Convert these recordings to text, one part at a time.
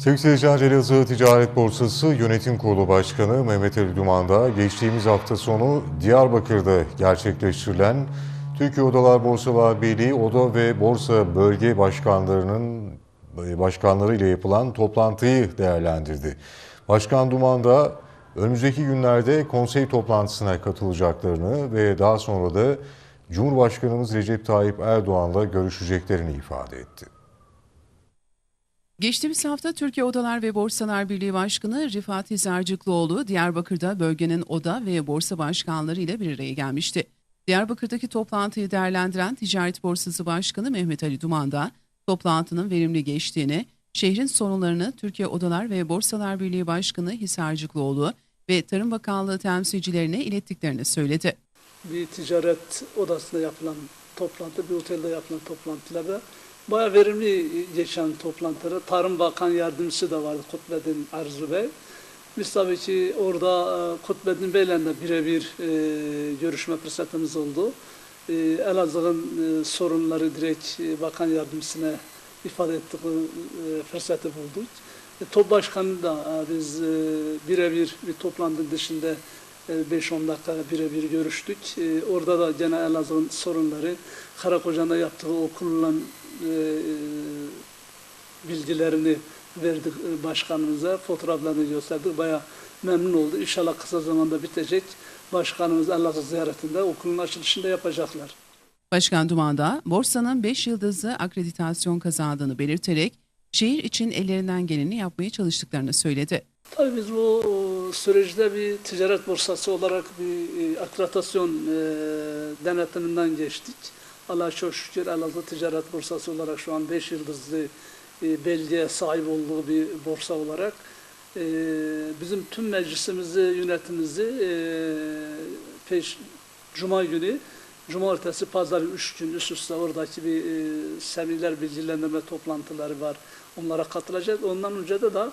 Sevgili seyirciler, Elazığ Ticaret Borsası Yönetim Kurulu Başkanı Mehmet Ali Duman'da geçtiğimiz hafta sonu Diyarbakır'da gerçekleştirilen Türkiye Odalar Borsalar Birliği Oda ve Borsa Bölge Başkanlarının başkanları ile yapılan toplantıyı değerlendirdi. Başkan Duman da önümüzdeki günlerde konsey toplantısına katılacaklarını ve daha sonra da Cumhurbaşkanımız Recep Tayyip Erdoğan'la görüşeceklerini ifade etti. Geçtiğimiz hafta Türkiye Odalar ve Borsalar Birliği Başkanı Rifat Hizarcıklıoğlu Diyarbakır'da bölgenin oda ve borsa başkanları ile bir araya gelmişti. Diyarbakır'daki toplantıyı değerlendiren Ticaret Borsası Başkanı Mehmet Ali Duman da toplantının verimli geçtiğini, şehrin sorunlarını Türkiye Odalar ve Borsalar Birliği Başkanı Hisarcıklıoğlu ve Tarım Bakanlığı temsilcilerine ilettiklerini söyledi. bir ticaret odasında yapılan toplantı, bir otelde yapılan toplantılarda bayağı verimli geçen toplantılara Tarım Bakan Yardımcısı da vardı Kutbedin Arzu Bey. Biz tabii ki orada e, Kutbedin Bey'le de birebir e, görüşme fırsatımız oldu. E, Elazığ'ın e, sorunları direkt e, Bakan Yardımcısına ifade ettik, e, fırsatı bulduk. E, top Başkanı da e, biz e, birebir bir toplantı dışında e, 5-10 dakika birebir görüştük. E, Orada da gene Elazığ'ın sorunları, Karakoca'da yaptığı okulla bilgilerini verdik e, başkanımıza, fotoğraflarını gösterdik. Bayağı memnun oldu. İnşallah kısa zamanda bitecek. Başkanımız Elazığ ziyaretinde okulun açılışında yapacaklar. Başkan Duman da borsanın 5 yıldızlı akreditasyon kazandığını belirterek şehir için ellerinden geleni yapmaya çalıştıklarını söyledi. Tabii biz bu süreçte bir ticaret borsası olarak bir e, akreditasyon e, denetiminden geçtik. Allah'a çok şükür Elazığ Ticaret Borsası olarak şu an 5 yıldızlı e, belgeye sahip olduğu bir borsa olarak e, bizim tüm meclisimizi, yönetimimizi e, peş, Cuma günü, Cumartesi, Pazar üç gün üst üste oradaki bir e, seminer bilgilendirme toplantıları var. Onlara katılacağız. Ondan önce de da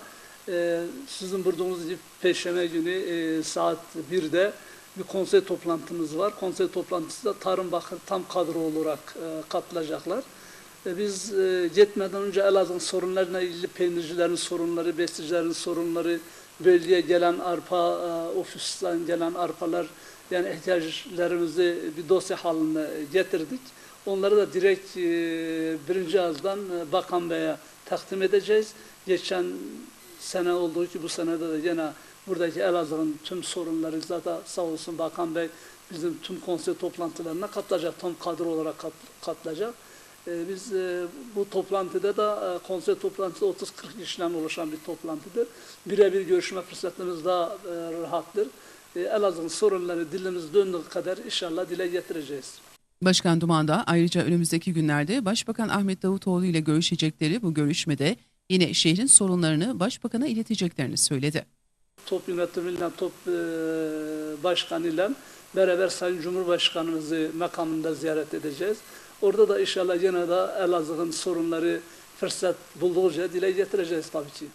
e, sizin bulduğunuz gibi Perşembe günü saat 1'de bir konsey toplantımız var. Konsey toplantısında Tarım Bakır tam kadro olarak e, katılacaklar. E, biz e, gitmeden önce Elazığ'ın sorunlarına ilgili peynircilerin sorunları, besticilerin sorunları, bölgeye gelen arpa, e, ofisten gelen arpalar, yani ihtiyaçlarımızı bir dosya haline getirdik. Onları da direkt e, birinci ağızdan e, Bakan Bey'e takdim edeceğiz. Geçen sene olduğu gibi bu senede de yine buradaki Elazığ'ın tüm sorunları zaten sağ olsun Bakan Bey bizim tüm konsey toplantılarına katılacak, tam kadro olarak kat, katılacak. Ee, biz e, bu toplantıda da e, konsey toplantısı 30-40 kişiden oluşan bir toplantıdır. Birebir görüşme fırsatımız daha e, rahattır. E, Elazığ'ın sorunları dilimiz döndüğü kadar inşallah dile getireceğiz. Başkan Duman da ayrıca önümüzdeki günlerde Başbakan Ahmet Davutoğlu ile görüşecekleri bu görüşmede yine şehrin sorunlarını Başbakan'a ileteceklerini söyledi. Top yönetimiyle, top e, başkanıyla beraber Sayın Cumhurbaşkanımızı makamında ziyaret edeceğiz. Orada da inşallah yine de Elazığ'ın sorunları fırsat buldukça dile getireceğiz tabii ki.